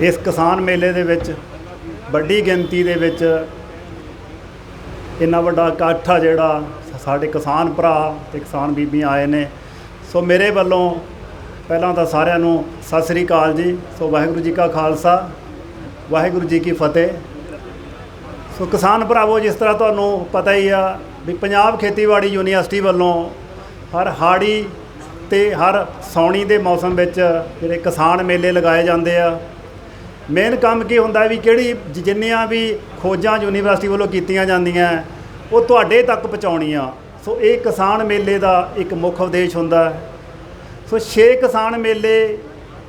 ਇਸ ਕਿਸਾਨ ਮੇਲੇ ਦੇ ਵਿੱਚ ਵੱਡੀ ਗਿਣਤੀ ਦੇ ਵਿੱਚ ਇੰਨਾ ਵੱਡਾ ਇਕੱਠ ਆ ਜਿਹੜਾ ਸਾਡੇ ਕਿਸਾਨ ਭਰਾ ਤੇ ਕਿਸਾਨ ਬੀਬੀਆਂ ਆਏ ਨੇ। ਸੋ ਮੇਰੇ ਵੱਲੋਂ ਪਹਿਲਾਂ ਤਾਂ ਸਾਰਿਆਂ ਨੂੰ ਸਤਿ ਸ੍ਰੀ ਅਕਾਲ ਜੀ। ਸੋ ਵਾਹਿਗੁਰੂ ਜੀ ਕਾ ਖਾਲਸਾ, ਵਾਹਿਗੁਰੂ ਜੀ ਕੀ ਫਤਿਹ। ਸੋ ਕਿਸਾਨ ਭਰਾਵੋ, ਜਿਸ ਤਰ੍ਹਾਂ ਤੁਹਾਨੂੰ ਪਤਾ ਹੀ ਆ ਵੀ ਪੰਜਾਬ ਖੇਤੀਬਾੜੀ ਯੂਨੀਵਰਸਿਟੀ ਵੱਲੋਂ ਹਰ ਹਾੜੀ ਤੇ ਹਰ ਸੌਣੀ ਦੇ ਮੌਸਮ ਵਿੱਚ ਜਿਹੜੇ ਕਿਸਾਨ ਮੇਲੇ ਲਗਾਏ ਜਾਂਦੇ ਆ। ਮੇਨ ਕੰਮ ਕੀ ਹੁੰਦਾ ਵੀ ਕਿਹੜੀ ਜਿੰਨੀਆਂ ਵੀ ਖੋਜਾਂ ਯੂਨੀਵਰਸਿਟੀ ਵੱਲੋਂ ਕੀਤੀਆਂ ਜਾਂਦੀਆਂ, ਉਹ ਤੁਹਾਡੇ ਤੱਕ ਪਹੁੰਚਾਉਣੀਆਂ। ਸੋ ਇਹ ਕਿਸਾਨ ਮੇਲੇ ਦਾ ਇੱਕ ਮੁੱਖ ਉਦੇਸ਼ ਹੁੰਦਾ ਹੈ। ਸੋ 6 ਕਿਸਾਨ ਮੇਲੇ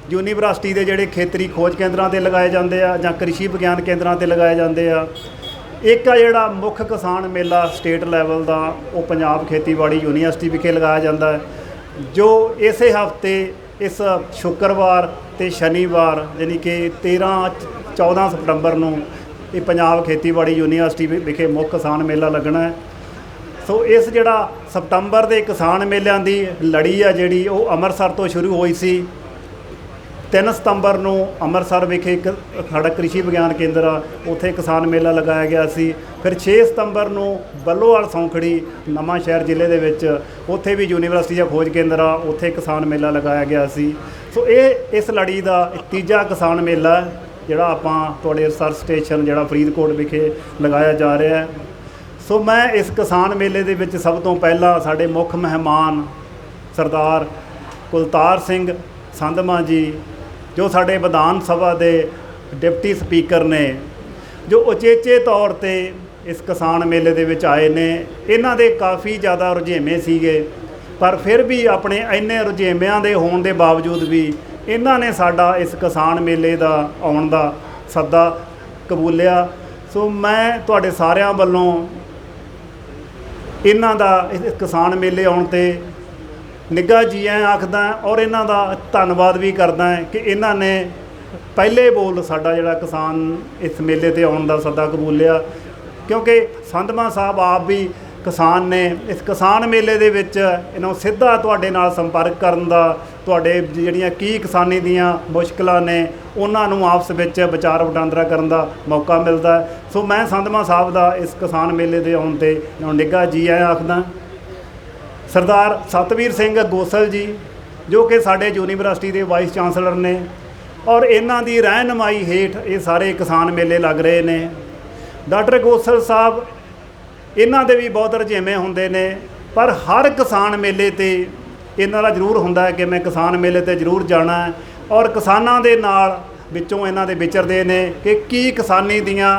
ਯੂਨੀਵਰਸਿਟੀ ਦੇ ਜਿਹੜੇ ਖੇਤਰੀ ਖੋਜ ਕੇਂਦਰਾਂ ਤੇ ਲਗਾਏ ਜਾਂਦੇ ਆ ਜਾਂ ਕ੍ਰਿਸ਼ੀ ਵਿਗਿਆਨ ਕੇਂਦਰਾਂ ਤੇ ਲਗਾਏ ਜਾਂਦੇ ਆ। ਇੱਕ ਆ ਜਿਹੜਾ ਮੁੱਖ ਕਿਸਾਨ ਮੇਲਾ ਸਟੇਟ ਲੈਵਲ ਦਾ, ਉਹ ਪੰਜਾਬ ਖੇਤੀਬਾੜੀ ਯੂਨੀਵਰਸਿਟੀ ਵਿਖੇ ਲਗਾਇਆ ਜਾਂਦਾ ਹੈ। ਜੋ ਇਸੇ ਹਫ਼ਤੇ, ਇਸ ਸ਼ੁੱਕਰਵਾਰ ਤੇ ਸ਼ਨੀਵਾਰ, ਯਾਨੀ ਕਿ 13 14 ਸਤੰਬਰ ਨੂੰ ਇਹ ਪੰਜਾਬ ਖੇਤੀਬਾੜੀ ਯੂਨੀਵਰਸਿਟੀ ਵਿ- ਵਿਖੇ ਮੁੱਖ ਕਿਸਾਨ ਮੇਲਾ ਲੱਗਣਾ ਹੈ। ਸੋ ਇਸ ਜਿਹੜਾ ਸਤੰਬਰ ਦੇ ਕਿਸਾਨ ਮੇਲਿਆਂ ਦੀ ਲੜੀ ਆ ਜਿਹੜੀ, ਉਹ ਅੰਮ੍ਰਿਤਸਰ ਤੋਂ ਸ਼ੁਰੂ ਹੋਈ ਸੀ। 3 ਸਤੰਬਰ ਨੂੰ ਅੰਮ੍ਰਿਤਸਰ ਵਿਖੇ ਇੱਕ ਸਾਡਾ ਕ੍ਰਿਸ਼ੀ ਵਿਗਿਆਨ ਕੇਂਦਰ ਆ, ਉੱਥੇ ਕਿਸਾਨ ਮੇਲਾ ਲਗਾਇਆ ਗਿਆ ਸੀ। ਫਿਰ 6 ਸਤੰਬਰ ਨੂੰ ਬੱਲੋਵਾਲ ਸੌਂਖੜੀ ਨਵਾਂ ਸ਼ਹਿਰ ਜ਼ਿਲ੍ਹੇ ਦੇ ਵਿੱਚ, ਉੱਥੇ ਵੀ ਯੂਨੀਵਰਸਿਟੀ ਦਾ ਖੋਜ ਕੇਂਦਰ ਆ, ਉੱਥੇ ਕਿਸਾਨ ਮੇਲਾ ਲਗਾਇਆ ਗਿਆ ਸੀ। ਸੋ ਇਹ, ਇਸ ਲੜੀ ਦਾ ਤੀਜਾ ਕਿਸਾਨ ਮੇਲਾ ਜਿਹੜਾ ਆਪਾਂ ਤੁਹਾਡੇ ਰਿਸਰਚ ਸਟੇਸ਼ਨ ਜਿਹੜਾ ਫਰੀਦਕੋਟ ਵਿਖੇ ਲਗਾਇਆ ਜਾ ਰਿਹਾ ਹੈ। ਸੋ ਮੈਂ ਇਸ ਕਿਸਾਨ ਮੇਲੇ ਦੇ ਵਿੱਚ ਸਭ ਤੋਂ ਪਹਿਲਾਂ ਸਾਡੇ ਮੁੱਖ ਮਹਿਮਾਨ ਸਰਦਾਰ ਕੁਲਤਾਰ ਸਿੰਘ ਸੰਧਮਾ ਜੀ ਜੋ ਸਾਡੇ ਵਿਧਾਨ ਸਭਾ ਦੇ ਡਿਪਟੀ ਸਪੀਕਰ ਨੇ, ਜੋ ਉਚੇਚੇ ਤੌਰ ਤੇ ਇਸ ਕਿਸਾਨ ਮੇਲੇ ਦੇ ਵਿੱਚ ਆਏ ਨੇ, ਇਹਨਾਂ ਦੇ ਕਾਫੀ ਜ਼ਿਆਦਾ ਰੁਝੇਵੇਂ ਸੀਗੇ, ਪਰ ਫਿਰ ਵੀ ਆਪਣੇ ਇੰਨੇ ਰੁਝੇਵਿਆਂ ਦੇ ਹੋਣ ਦੇ ਬਾਵਜੂਦ ਵੀ ਇਹਨਾਂ ਨੇ ਸਾਡਾ ਇਸ ਕਿਸਾਨ ਮੇਲੇ ਦਾ ਆਉਣ ਦਾ ਸੱਦਾ ਕਬੂਲਿਆ। ਸੋ ਮੈਂ ਤੁਹਾਡੇ ਸਾਰਿਆਂ ਵੱਲੋਂ ਇਹਨਾਂ ਦਾ ਇਸ ਕਿਸਾਨ ਮੇਲੇ ਆਉਣ ਤੇ ਨਿੱਘਾ ਜੀ ਆਇਆਂ ਆਖਦਾ ਔਰ ਇਹਨਾਂ ਦਾ ਧੰਨਵਾਦ ਵੀ ਕਰਦਾ ਕਿ ਇਹਨਾਂ ਨੇ ਪਹਿਲੇ ਬੋਲ ਸਾਡਾ ਜਿਹੜਾ ਕਿਸਾਨ ਇਸ ਮੇਲੇ ਤੇ ਆਉਣ ਦਾ ਸੱਦਾ ਕਬੂਲਿਆ। ਕਿਉਂਕਿ ਸੰਧਮਾ ਸਾਹਿਬ ਆਪ ਵੀ ਕਿਸਾਨ ਨੇ, ਇਸ ਕਿਸਾਨ ਮੇਲੇ ਦੇ ਵਿੱਚ ਇਹਨਾਂ ਨੂੰ ਸਿੱਧਾ ਤੁਹਾਡੇ ਨਾਲ ਸੰਪਰਕ ਕਰਨ ਦਾ, ਤੁਹਾਡੇ ਜਿਹੜੀਆਂ ਕੀ ਕਿਸਾਨੀ ਦੀਆਂ ਮੁਸ਼ਕਲਾਂ ਨੇ, ਉਹਨਾਂ ਨੂੰ ਆਪਸ ਵਿੱਚ ਵਿਚਾਰ ਵਟਾਂਦਰਾ ਕਰਨ ਦਾ ਮੌਕਾ ਮਿਲਦਾ ਸੋ ਮੈਂ ਸੰਧਮਾ ਸਾਹਿਬ ਦਾ ਇਸ ਕਿਸਾਨ ਮੇਲੇ ਦੇ ਆਉਣ ਤੇ ਇਹਨਾਂ ਨਿੱਘਾ ਜੀ ਆਇਆਂ ਆਖਦਾ। ਸਰਦਾਰ ਸਤਵੀਰ ਸਿੰਘ ਗੋਸਲ ਜੀ, ਜੋ ਕਿ ਸਾਡੇ ਯੂਨੀਵਰਸਿਟੀ ਦੇ ਵਾਈਸ ਚਾਂਸਲਰ ਨੇ ਔਰ ਇਹਨਾਂ ਦੀ ਰਹਿਨਮਾਈ ਹੇਠ ਇਹ ਸਾਰੇ ਕਿਸਾਨ ਮੇਲੇ ਲੱਗ ਰਹੇ ਨੇ। ਡਾਕਟਰ ਗੋਸਲ ਸਾਹਿਬ, ਇਹਨਾਂ ਦੇ ਵੀ ਬਹੁਤ ਰੁਝੇਵੇਂ ਹੁੰਦੇ ਨੇ, ਪਰ ਹਰ ਕਿਸਾਨ ਮੇਲੇ ਤੇ ਇਹਨਾਂ ਦਾ ਜ਼ਰੂਰ ਹੁੰਦਾ ਹੈ ਕਿ ਮੈਂ ਕਿਸਾਨ ਮੇਲੇ ਤੇ ਜ਼ਰੂਰ ਜਾਣਾ ਹੈ ਔਰ ਕਿਸਾਨਾਂ ਦੇ ਨਾਲ ਵਿੱਚੋਂ ਇਹਨਾਂ ਦੇ ਵਿਚਰਦੇ ਨੇ ਕਿ ਕੀ ਕਿਸਾਨੀ ਦੀਆਂ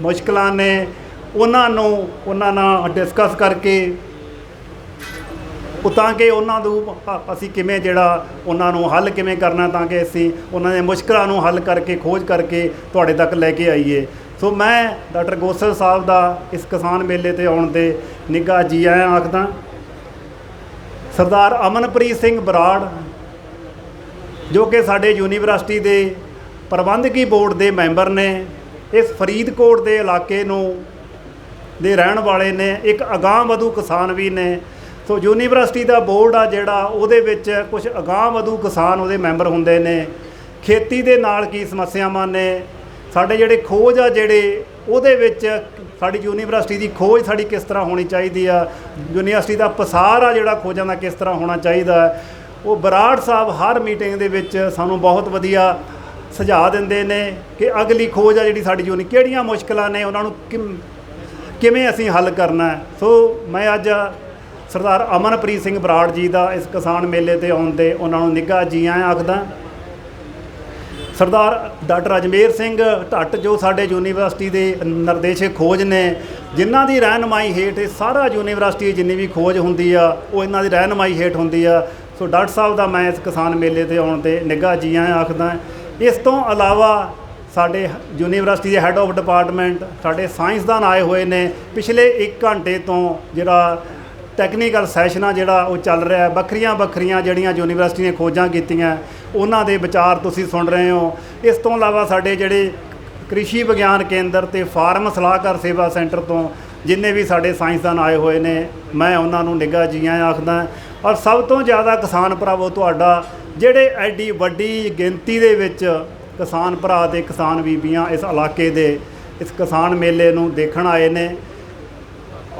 ਮੁਸ਼ਕਲਾਂ ਨੇ, ਉਹਨਾਂ ਨੂੰ ਉਹਨਾਂ ਨਾਲ ਡਿਸਕਸ ਕਰਕੇ ਉਹ ਤਾਂ ਕਿ ਉਹਨਾਂ ਨੂੰ ਅਸੀਂ ਕਿਵੇਂ ਜਿਹੜਾ ਉਹਨਾਂ ਨੂੰ ਹੱਲ ਕਿਵੇਂ ਕਰਨਾ ਤਾਂ ਕਿ ਅਸੀਂ ਉਹਨਾਂ ਦੇ ਮੁਸ਼ਕਲਾਂ ਨੂੰ ਹੱਲ ਕਰਕੇ, ਖੋਜ ਕਰਕੇ ਤੁਹਾਡੇ ਤੱਕ ਲੈ ਕੇ ਆਈਏ। ਸੋ ਮੈਂ ਡਾਕਟਰ ਗੋਸਲ ਸਾਹਿਬ ਦਾ ਇਸ ਕਿਸਾਨ ਮੇਲੇ ਤੇ ਆਉਣ ਤੇ ਨਿੱਘਾ ਜੀ ਆਇਆਂ ਆਖਦਾ, ਸਰਦਾਰ ਅਮਨਪ੍ਰੀਤ ਸਿੰਘ ਬਰਾੜ, ਜੋ ਕਿ ਸਾਡੇ ਯੂਨੀਵਰਸਿਟੀ ਦੇ ਪ੍ਰਬੰਧਕੀ ਬੋਰਡ ਦੇ ਮੈਂਬਰ ਨੇ, ਇਸ ਫਰੀਦਕੋਟ ਦੇ ਇਲਾਕੇ ਨੂੰ ਦੇ ਰਹਿਣ ਵਾਲੇ ਨੇ, ਇੱਕ ਅਗਾਂਹ ਵਧੂ ਕਿਸਾਨ ਵੀ ਨੇ ਸੋ ਯੂਨੀਵਰਸਿਟੀ ਦਾ ਬੋਰਡ ਆ ਜਿਹੜਾ, ਉਹਦੇ ਵਿੱਚ ਕੁਝ ਅਗਾਂਹ ਵਧੂ ਕਿਸਾਨ ਉਹਦੇ ਮੈਂਬਰ ਹੁੰਦੇ ਨੇ। ਖੇਤੀ ਦੇ ਨਾਲ ਕੀ ਸਮੱਸਿਆਵਾਂ ਨੇ? ਸਾਡੇ ਜਿਹੜੇ ਖੋਜ ਆ ਜਿਹੜੇ, ਉਹਦੇ ਵਿੱਚ ਸਾਡੀ ਯੂਨੀਵਰਸਿਟੀ ਦੀ ਖੋਜ ਸਾਡੀ ਕਿਸ ਤਰ੍ਹਾਂ ਹੋਣੀ ਚਾਹੀਦੀ ਆ? ਯੂਨੀਵਰਸਿਟੀ ਦਾ ਪਸਾਰ ਆ ਜਿਹੜਾ ਖੋਜਾਂ ਦਾ ਕਿਸ ਤਰ੍ਹਾਂ ਹੋਣਾ ਚਾਹੀਦਾ? ਉਹ ਬਰਾੜ ਸਾਹਿਬ ਹਰ ਮੀਟਿੰਗ ਦੇ ਵਿੱਚ ਸਾਨੂੰ ਬਹੁਤ ਵਧੀਆ ਸੁਝਾਅ ਦਿੰਦੇ ਨੇ ਕਿ ਅਗਲੀ ਖੋਜ ਆ ਜਿਹੜੀ ਸਾਡੀ ਯੂਨੀ, ਕਿਹੜੀਆਂ ਮੁਸ਼ਕਲਾਂ ਨੇ, ਉਹਨਾਂ ਨੂੰ ਕਿਮ- ਕਿਵੇਂ ਅਸੀਂ ਹੱਲ ਕਰਨਾ? ਸੋ ਮੈਂ ਅੱਜ ਸਰਦਾਰ ਅਮਨਪ੍ਰੀਤ ਸਿੰਘ ਬਰਾੜ ਜੀ ਦਾ ਇਸ ਕਿਸਾਨ ਮੇਲੇ ਤੇ ਆਉਣ ਤੇ ਉਹਨਾਂ ਨੂੰ ਨਿੱਘਾ ਜੀ ਆਇਆਂ ਆਖਦਾ ਸਰਦਾਰ ਡਾਕਟਰ ਅਜਮੇਰ ਸਿੰਘ ਢੱਟ ਜੋ ਸਾਡੇ ਯੂਨੀਵਰਸਿਟੀ ਦੇ ਨਿਰਦੇਸ਼ਕ ਖੋਜ ਨੇ, ਜਿਨ੍ਹਾਂ ਦੀ ਰਹਿਨਮਾਈ ਹੇਠ ਇਹ ਸਾਰਾ ਯੂਨੀਵਰਸਿਟੀ ਜਿੰਨੀ ਵੀ ਖੋਜ ਹੁੰਦੀ ਆ, ਉਹ ਇਹਨਾਂ ਦੀ ਰਹਿਨਮਾਈ ਹੇਠ ਹੁੰਦੀ ਆ। ਸੋ ਡਾਕਟਰ ਸਾਹਿਬ ਦਾ ਮੈਂ ਇਸ ਕਿਸਾਨ ਮੇਲੇ ਤੇ ਆਉਣ ਤੇ ਨਿੱਘਾ ਜੀ ਆਇਆਂ ਆਖਦਾ ਇਸ ਤੋਂ ਇਲਾਵਾ ਸਾਡੇ ਯੂਨੀਵਰਸਿਟੀ ਦੇ ਹੈੱਡ ਆਫ ਡਿਪਾਰਟਮੈਂਟ ਸਾਡੇ ਸਾਇੰਸਦਾਨ ਆਏ ਹੋਏ ਨੇ। ਪਿਛਲੇ 1 ਘੰਟੇ ਤੋਂ ਜਿਹੜਾ ਟੈਕਨੀਕਲ ਸੈਸ਼ਨ ਆ ਜਿਹੜਾ ਉਹ ਚੱਲ ਰਿਹਾ ਹੈ। ਵੱਖਰੀਆਂ ਵੱਖਰੀਆਂ ਜਿਹੜੀਆਂ ਯੂਨੀਵਰਸਿਟੀ ਨੇ ਖੋਜਾਂ ਕੀਤੀਆਂ, ਉਹਨਾਂ ਦੇ ਵਿਚਾਰ ਤੁਸੀਂ ਸੁਣ ਰਹੇ ਹੋ। ਇਸ ਤੋਂ ਇਲਾਵਾ ਸਾਡੇ ਜਿਹੜੇ ਕ੍ਰਿਸ਼ੀ ਵਿਗਿਆਨ ਕੇਂਦਰ ਤੇ ਫਾਰਮ ਸਲਾਹਕਾਰ ਸੇਵਾ ਸੈਂਟਰ ਤੋਂ ਜਿੰਨੇ ਵੀ ਸਾਡੇ ਸਾਇੰਸਦਾਨ ਆਏ ਹੋਏ ਨੇ, ਮੈਂ ਉਹਨਾਂ ਨੂੰ ਨਿੱਘਾ ਜੀਆਂ ਆਖਦਾ ਔਰ ਸਭ ਤੋਂ ਜ਼ਿਆਦਾ ਕਿਸਾਨ ਭਰਾਵੋ ਤੁਹਾਡਾ, ਜਿਹੜੇ ਐਡੀ ਵੱਡੀ ਗਿਣਤੀ ਦੇ ਵਿੱਚ ਕਿਸਾਨ ਭਰਾ ਤੇ ਕਿਸਾਨ ਬੀਬੀਆਂ ਇਸ ਇਲਾਕੇ ਦੇ, ਇਸ ਕਿਸਾਨ ਮੇਲੇ ਨੂੰ ਦੇਖਣ ਆਏ ਨੇ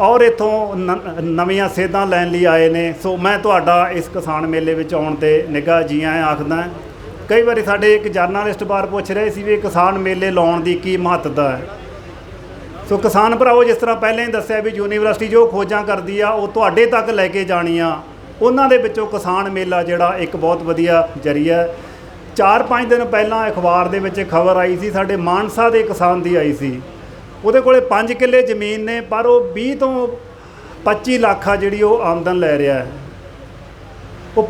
ਔਰ ਇਥੋਂ ਨਵੀਆਂ ਸੇਧਾਂ ਲੈਣ ਲਈ ਆਏ ਨੇ। ਸੋ ਮੈਂ ਤੁਹਾਡਾ ਇਸ ਕਿਸਾਨ ਮੇਲੇ ਵਿੱਚ ਆਉਣ ਤੇ ਨਿੱਘਾ ਜੀ ਆਇਆਂ ਆਖਦਾ ਕਈ ਵਾਰੀ ਸਾਡੇ ਇੱਕ ਜਰਨਲਿਸਟ ਬਾਰ ਪੁੱਛ ਰਹੇ ਸੀ ਵੀ ਕਿਸਾਨ ਮੇਲੇ ਲਾਉਣ ਦੀ ਕੀ ਮਹੱਤਤਾ ਹੈ। ਸੋ ਕਿਸਾਨ ਭਰਾਵੋ, ਜਿਸ ਤਰ੍ਹਾਂ ਪਹਿਲਾਂ ਹੀ ਦੱਸਿਆ ਵੀ ਯੂਨੀਵਰਸਿਟੀ ਜੋ ਖੋਜਾਂ ਕਰਦੀ ਆ, ਉਹ ਤੁਹਾਡੇ ਤੱਕ ਲੈ ਕੇ ਜਾਣੀਆਂ ਉਹਨਾਂ ਦੇ ਵਿੱਚੋਂ ਕਿਸਾਨ ਮੇਲਾ ਜਿਹੜਾ ਇੱਕ ਬਹੁਤ ਵਧੀਆ ਜਰੀਆ ਚਾਰ ਪੰਜ ਦਿਨ ਪਹਿਲਾਂ ਅਖਬਾਰ ਦੇ ਵਿੱਚ ਖਬਰ ਆਈ ਸੀ, ਸਾਡੇ ਮਾਨਸਾ ਦੇ ਕਿਸਾਨ ਦੀ ਆਈ ਸੀ। ਉਹਦੇ ਕੋਲੇ 5 ਕਿੱਲੇ ਜ਼ਮੀਨ ਨੇ, ਪਰ ਉਹ 20 ਤੋਂ 25 ਲੱਖ ਆ ਜਿਹੜੀ ਉਹ ਆਮਦਨ ਲੈ ਰਿਹਾ ਹੈ। ਉਹ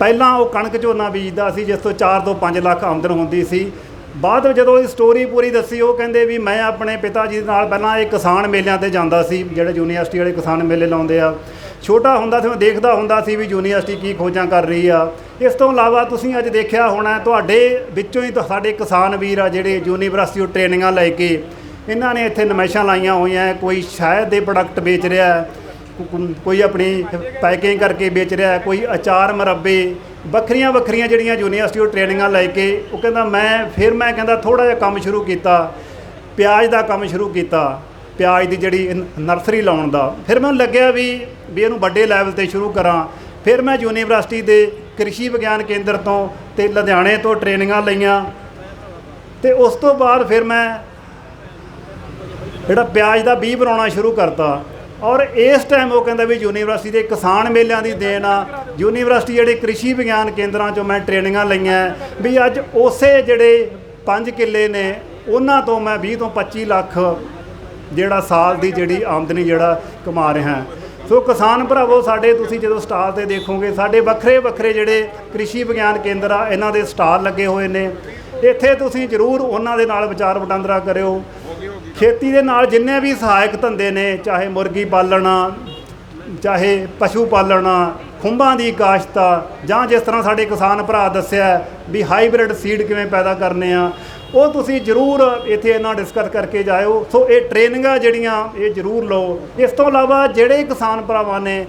ਪਹਿਲਾਂ ਉਹ ਕਣਕ ਝੋਨਾ ਬੀਜਦਾ ਸੀ, ਜਿਸ ਤੋਂ 4 ਤੋਂ 5 ਲੱਖ ਆਮਦਨ ਹੁੰਦੀ ਸੀ। ਬਾਅਦ ਵਿੱਚ ਜਦੋਂ ਇਹ ਸਟੋਰੀ ਪੂਰੀ ਦੱਸੀ, ਉਹ ਕਹਿੰਦੇ ਵੀ ਮੈਂ ਆਪਣੇ ਪਿਤਾ ਜੀ ਨਾਲ ਪਹਿਲਾਂ ਇਹ ਕਿਸਾਨ ਮੇਲਿਆਂ ਤੇ ਜਾਂਦਾ ਸੀ, ਜਿਹੜੇ ਯੂਨੀਵਰਸਿਟੀ ਵਾਲੇ ਕਿਸਾਨ ਮੇਲੇ ਲਾਉਂਦੇ ਆ। ਛੋਟਾ ਹੁੰਦਾ ਸੀ, ਮੈਂ ਦੇਖਦਾ ਹੁੰਦਾ ਸੀ ਵੀ ਯੂਨੀਵਰਸਿਟੀ ਕੀ ਖੋਜਾਂ ਕਰ ਰਹੀ ਆ। ਇਸ ਤੋਂ ਇਲਾਵਾ ਤੁਸੀਂ ਅੱਜ ਦੇਖਿਆ ਹੋਣਾ, ਤੁਹਾਡੇ ਵਿੱਚੋਂ ਹੀ ਸਾਡੇ ਕਿਸਾਨ ਵੀਰ ਆ ਜਿਹੜੇ ਯੂਨੀਵਰਸਿਟੀ ਤੋਂ ਟ੍ਰੇਨਿੰਗਾਂ ਲੈ ਕੇ ਇਹਨਾਂ ਨੇ ਇੱਥੇ ਨਮਾਇਸ਼ਾਂ ਲਾਈਆਂ ਹੋਈਆਂ, ਕੋਈ ਸ਼ਾਇਦ ਦੇ ਪ੍ਰੋਡਕਟ ਵੇਚ ਰਿਹਾ ਕੋਈ ਆਪਣੀ ਪੈਕਿੰਗ ਕਰਕੇ ਵੇਚ ਰਿਹਾ, ਕੋਈ ਅਚਾਰ ਮਰੱਬੇ, ਵੱਖਰੀਆਂ ਵੱਖਰੀਆਂ ਜਿਹੜੀਆਂ ਯੂਨੀਵਰਸਿਟੀ ਤੋਂ ਟ੍ਰੇਨਿੰਗਾਂ ਲੈ ਕੇ ਉਹ ਕਹਿੰਦਾ ਮੈਂ, ਫਿਰ ਮੈਂ ਕਹਿੰਦਾ ਥੋੜਾ ਜਿਹਾ ਕੰਮ ਸ਼ੁਰੂ ਕੀਤਾ, ਪਿਆਜ਼ ਦਾ ਕੰਮ ਸ਼ੁਰੂ ਕੀਤਾ। ਪਿਆਜ਼ ਦੀ ਜਿਹੜੀ ਨਰਸਰੀ ਲਾਉਣ ਦਾ। ਫਿਰ ਮੈਨੂੰ ਲੱਗਿਆ ਵੀ ਵੀ ਇਹਨੂੰ ਵੱਡੇ ਲੈਵਲ ਤੇ ਸ਼ੁਰੂ ਕਰਾਂ। ਫਿਰ ਮੈਂ ਯੂਨੀਵਰਸਿਟੀ ਦੇ ਕ੍ਰਿਸ਼ੀ ਵਿਗਿਆਨ ਕੇਂਦਰ ਤੋਂ ਤੇ ਲੁਧਿਆਣੇ ਤੋਂ ਟ੍ਰੇਨਿੰਗਾਂ ਲਈਆਂ। ਤੇ ਉਸ ਤੋਂ ਬਾਅਦ ਫਿਰ ਮੈਂ ਜਿਹੜਾ ਪਿਆਜ਼ ਦਾ ਬੀਜ ਬਣਾਉਣਾ ਸ਼ੁਰੂ ਕਰਤਾ। ਔਰ ਇਸ ਟਾਈਮ ਉਹ ਕਹਿੰਦਾ ਵੀ ਯੂਨੀਵਰਸਿਟੀ ਦੇ ਕਿਸਾਨ ਮੇਲਿਆਂ ਦੀ ਦੇਣ ਆ। ਯੂਨੀਵਰਸਿਟੀ ਜਿਹੜੇ ਕ੍ਰਿਸ਼ੀ ਵਿਗਿਆਨ ਕੇਂਦਰਾਂ ਚੋਂ ਮੈਂ ਟ੍ਰੇਨਿੰਗਾਂ ਲਈਆਂ। ਵੀ ਅੱਜ ਉਸੇ ਜਿਹੜੇ 5 ਕਿੱਲੇ ਨੇ, ਉਹਨਾਂ ਤੋਂ ਮੈਂ 20 ਤੋਂ 25 ਲੱਖ ਜਿਹੜਾ ਸਾਲ ਦੀ ਜਿਹੜੀ ਆਮਦਨੀ ਜਿਹੜਾ ਕਮਾ ਰਿਹਾ ਹਾਂ। ਸੋ ਕਿਸਾਨ ਭਰਾਵੋ, ਸਾਡੇ ਤੁਸੀਂ ਜਦੋਂ ਸਟਾਲ ਤੇ ਦੇਖੋਗੇ, ਸਾਡੇ ਵੱਖਰੇ ਵੱਖਰੇ ਜਿਹੜੇ ਕ੍ਰਿਸ਼ੀ ਵਿਗਿਆਨ ਕੇਂਦਰ ਆ, ਇਹਨਾਂ ਦੇ ਸਟਾਲ ਲੱਗੇ ਹੋਏ ਨੇ। ਇੱਥੇ ਤੁਸੀਂ ਜ਼ਰੂਰ ਉਹਨਾਂ ਦੇ ਨਾਲ ਵਿਚਾਰ ਵਟਾਂਦਰਾ ਕਰਿਓ। ਖੇਤੀ ਦੇ ਨਾਲ ਜਿੰਨੇ ਵੀ ਸਹਾਇਕ ਧੰਦੇ ਨੇ, ਚਾਹੇ ਮੁਰਗੀ ਪਾਲਣਾ ਚਾਹੇ ਪਸ਼ੂ ਪਾਲਣਾ ਖੁੰਭਾਂ ਦੀ ਕਾਸ਼ਤਾ ਜਾਂ ਜਿਸ ਤਰ੍ਹਾਂ ਸਾਡੇ ਕਿਸਾਨ ਭਰਾ ਦੱਸਿਆ ਵੀ ਹਾਈਬ੍ਰਿਡ ਸੀਡ ਕਿਵੇਂ ਪੈਦਾ ਕਰਨੇ ਆ ਉਹ ਤੁਸੀਂ ਜ਼ਰੂਰ ਇੱਥੇ ਇਹਨਾਂ ਡਿਸਕਸ ਕਰਕੇ ਜਾਇਓ। ਸੋ ਇਹ ਟ੍ਰੇਨਿੰਗਾਂ ਜਿਹੜੀਆਂ, ਇਹ ਜ਼ਰੂਰ ਲਓ। ਇਸ ਤੋਂ ਇਲਾਵਾ ਜਿਹੜੇ ਕਿਸਾਨ ਭਰਾਵਾਂ ਨੇ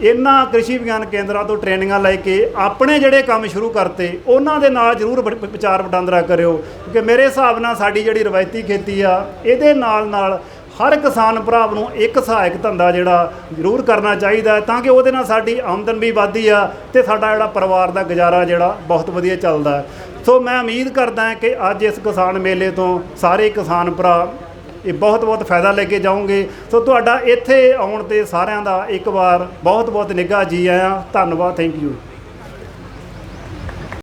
ਇਹਨਾਂ ਕ੍ਰਿਸ਼ੀ ਵਿਗਿਆਨ ਕੇਂਦਰਾਂ ਤੋਂ ਟ੍ਰੇਨਿੰਗਾਂ ਲੈ ਕੇ ਆਪਣੇ ਜਿਹੜੇ ਕੰਮ ਸ਼ੁਰੂ ਕਰਤੇ, ਉਹਨਾਂ ਦੇ ਨਾਲ ਜ਼ਰੂਰ ਵਿਚਾਰ ਵਟਾਂਦਰਾ ਕਰਿਓ। ਕਿਉਂਕਿ ਮੇਰੇ ਹਿਸਾਬ ਨਾਲ ਸਾਡੀ ਜਿਹੜੀ ਰਵਾਇਤੀ ਖੇਤੀ ਆ, ਇਹਦੇ ਨਾਲ ਨਾਲ ਹਰ ਕਿਸਾਨ ਭਰਾ ਨੂੰ ਇੱਕ ਸਹਾਇਕ ਧੰਦਾ ਜਿਹੜਾ ਜ਼ਰੂਰ ਕਰਨਾ ਚਾਹੀਦਾ ਤਾਂ ਕਿ ਉਹਦੇ ਨਾਲ ਸਾਡੀ ਆਮਦਨ ਵੀ ਵੱਧਦੀ ਆ ਤੇ ਸਾਡਾ ਜਿਹੜਾ ਪਰਿਵਾਰ ਦਾ ਗੁਜ਼ਾਰਾ ਜਿਹੜਾ ਬਹੁਤ ਵਧੀਆ ਚੱਲਦਾ ਸੋ ਮੈਂ ਉਮੀਦ ਕਰਦਾ ਕਿ ਅੱਜ ਇਸ ਕਿਸਾਨ ਮੇਲੇ ਤੋਂ ਸਾਰੇ ਕਿਸਾਨ ਭਰਾ ਇਹ ਬਹੁਤ ਬਹੁਤ ਫਾਇਦਾ ਲੈ ਕੇ ਜਾਓਗੇ। ਸੋ ਤੁਹਾਡਾ ਇੱਥੇ ਆਉਣ ਤੇ ਸਾਰਿਆਂ ਦਾ ਇੱਕ ਵਾਰ ਬਹੁਤ ਬਹੁਤ ਨਿੱਘਾ ਜੀ ਆਇਆਂ। ਧੰਨਵਾਦ ਥੈਂਕ ਯੂ